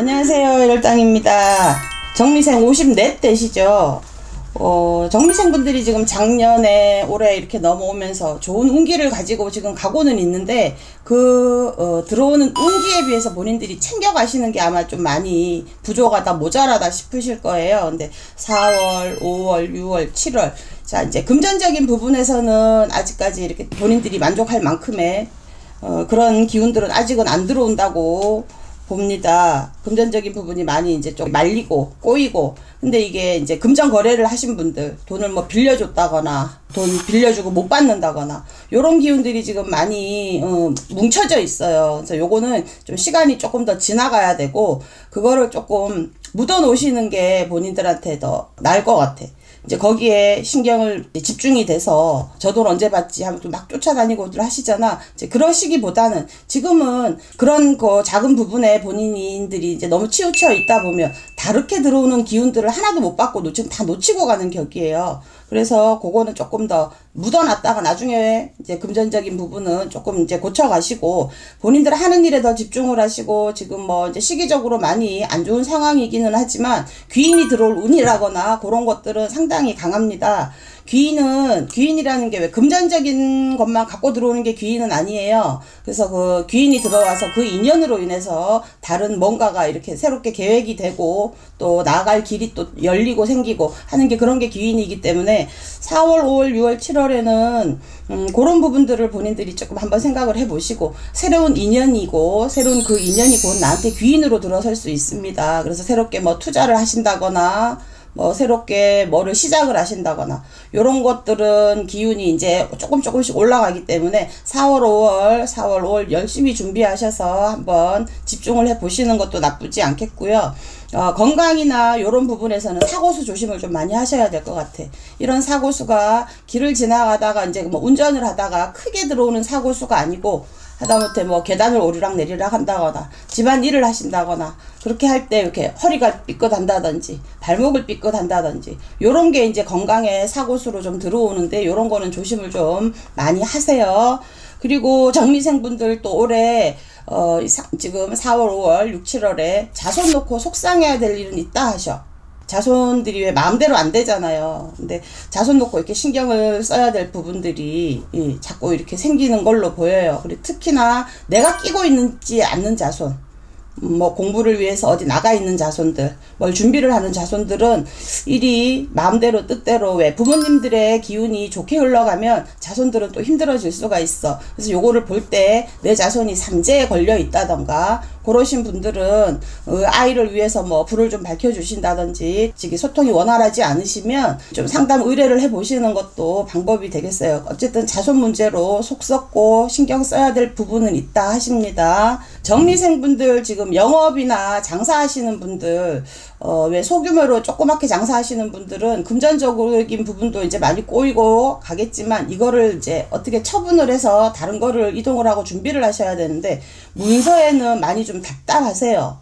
안녕하세요. 열땅입니다. 정미생 54대시죠. 어, 정미생 분들이 지금 작년에 올해 이렇게 넘어오면서 좋은 운기를 가지고 지금 가고는 있는데 그 어, 들어오는 운기에 비해서 본인들이 챙겨가시는 게 아마 좀 많이 부족하다 모자라다 싶으실 거예요. 근데 4월, 5월, 6월, 7월 자 이제 금전적인 부분에서는 아직까지 이렇게 본인들이 만족할 만큼의 어, 그런 기운들은 아직은 안 들어온다고 봅니다. 금전적인 부분이 많이 이제 좀 말리고 꼬이고 근데 이게 이제 금전 거래를 하신 분들 돈을 뭐 빌려줬다거나 돈 빌려주고 못 받는다거나 요런 기운들이 지금 많이 어, 뭉쳐져 있어요. 그래서 요거는 좀 시간이 조금 더 지나가야 되고 그거를 조금 묻어 놓으시는 게 본인들한테 더 나을 것 같아. 이제 거기에 신경을 집중이 돼서 저 돈 언제 받지 하면 또 막 쫓아다니고들 하시잖아. 이제 그러시기보다는 지금은 그런 거 작은 부분에 본인들이 이제 너무 치우쳐 있다 보면 다르게 들어오는 기운들을 하나도 못 받고 놓- 지금 다 놓치고 가는 격이에요. 그래서 그거는 조금 더 묻어놨다가 나중에 이제 금전적인 부분은 조금 이제 고쳐가시고 본인들 하는 일에 더 집중을 하시고 지금 뭐 이제 시기적으로 많이 안 좋은 상황이기는 하지만 귀인이 들어올 운이라거나 그런 것들은 상당히 강합니다. 귀인은 귀인이라는 게 왜 금전적인 것만 갖고 들어오는 게 귀인은 아니에요. 그래서 그 귀인이 들어와서 그 인연으로 인해서 다른 뭔가가 이렇게 새롭게 계획이 되고 또 나아갈 길이 또 열리고 생기고 하는 게 그런 게 귀인이기 때문에 4월, 5월, 6월, 7월에는 음, 그런 부분들을 본인들이 조금 한번 생각을 해보시고 새로운 인연이고 새로운 그 인연이 곧 나한테 귀인으로 들어설 수 있습니다. 그래서 새롭게 뭐 투자를 하신다거나 뭐 새롭게 뭐를 시작을 하신다거나 요런 것들은 기운이 이제 조금 조금씩 올라가기 때문에 4월 5월 4월 5월 열심히 준비하셔서 한번 집중을 해 보시는 것도 나쁘지 않겠고요. 어, 건강이나 요런 부분에서는 사고수 조심을 좀 많이 하셔야 될 것 같아. 이런 사고수가 길을 지나가다가 이제 뭐 운전을 하다가 크게 들어오는 사고수가 아니고 하다못해 뭐 계단을 오르락 내리락 한다거나 집안 일을 하신다거나 그렇게 할 때 이렇게 허리가 삐끗한다든지 발목을 삐끗한다든지 요런 게 이제 건강에 사고수로 좀 들어오는데 요런 거는 조심을 좀 많이 하세요. 그리고 정미생분들 또 올해 어, 지금 4월, 5월, 6, 7월에 자손 놓고 속상해야 될 일은 있다 하셔. 자손들이 왜 마음대로 안 되잖아요. 근데 자손 놓고 이렇게 신경을 써야 될 부분들이 이, 자꾸 이렇게 생기는 걸로 보여요. 그리고 특히나 내가 끼고 있는지 않는 자손. 음, 뭐 공부를 위해서 어디 나가 있는 자손들, 뭘 준비를 하는 자손들은 일이 마음대로 뜻대로 왜 부모님들의 기운이 좋게 흘러가면 자손들은 또 힘들어질 수가 있어. 그래서 요거를 볼 때 내 자손이 삼재에 걸려 있다던가 그러신 분들은 어, 아이를 위해서 뭐 불을 좀 밝혀주신다든지 지금 소통이 원활하지 않으시면 좀 상담 의뢰를 해보시는 것도 방법이 되겠어요. 어쨌든 자손 문제로 속 썩고 신경 써야 될 부분은 있다 하십니다. 정리생분들 지금 영업이나 장사하시는 분들 어, 왜 소규모로 조그맣게 장사하시는 분들은 금전적인 부분도 이제 많이 꼬이고 가겠지만 이거를 이제 어떻게 처분을 해서 다른 거를 이동을 하고 준비를 하셔야 되는데 문서에는 많이 좀 답답하세요.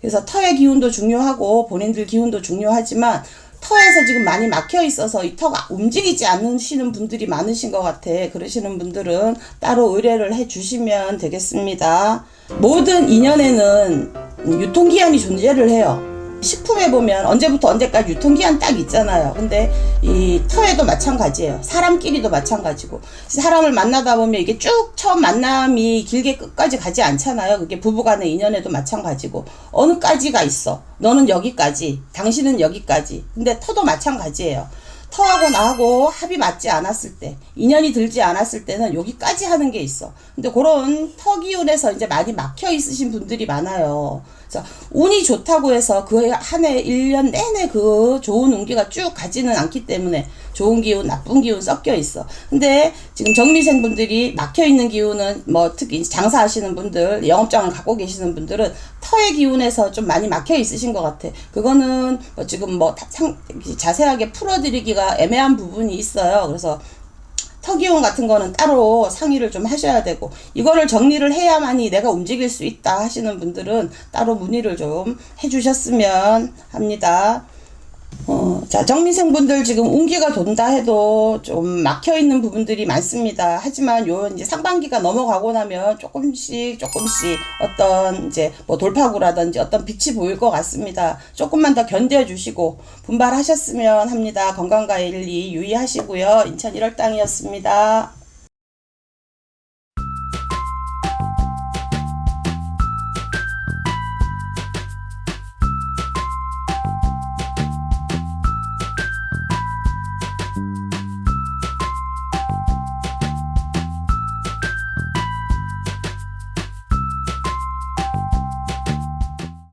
그래서 터의 기운도 중요하고 본인들 기운도 중요하지만 터에서 지금 많이 막혀 있어서 이 터가 움직이지 않으시는 분들이 많으신 것 같아. 그러시는 분들은 따로 의뢰를 해 주시면 되겠습니다. 모든 인연에는 유통기한이 존재를 해요. 식품에 보면 언제부터 언제까지 유통기한 딱 있잖아요. 근데 이 터에도 마찬가지예요. 사람끼리도 마찬가지고. 사람을 만나다 보면 이게 쭉 처음 만남이 길게 끝까지 가지 않잖아요. 그게 부부간의 인연에도 마찬가지고. 어느 까지가 있어. 너는 여기까지. 당신은 여기까지. 근데 터도 마찬가지예요. 터하고 나하고 합이 맞지 않았을 때, 인연이 들지 않았을 때는 여기까지 하는 게 있어. 근데 그런 터 기운에서 이제 많이 막혀 있으신 분들이 많아요. 그래서 운이 좋다고 해서 그 한 해, 1년 내내 그 좋은 운기가 쭉 가지는 않기 때문에 좋은 기운, 나쁜 기운 섞여 있어. 근데 지금 정미생 분들이 막혀 있는 기운은 뭐 특히 장사하시는 분들, 영업장을 갖고 계시는 분들은 터의 기운에서 좀 많이 막혀 있으신 것 같아. 그거는 뭐 지금 뭐 다- 상, 자세하게 풀어드리기가 애매한 부분이 있어요. 그래서 터기운 같은 거는 따로 상의를 좀 하셔야 되고 이거를 정리를 해야만이 내가 움직일 수 있다 하시는 분들은 따로 문의를 좀 해주셨으면 합니다. 어, 자, 정미생분들 지금 운기가 돈다 해도 좀 막혀 있는 부분들이 많습니다. 하지만 요 이제 상반기가 넘어가고 나면 조금씩 조금씩 어떤 이제 뭐 돌파구라든지 어떤 빛이 보일 것 같습니다. 조금만 더 견뎌 주시고 분발하셨으면 합니다. 건강과 일리 유의하시고요. 인천 1월 땅이었습니다.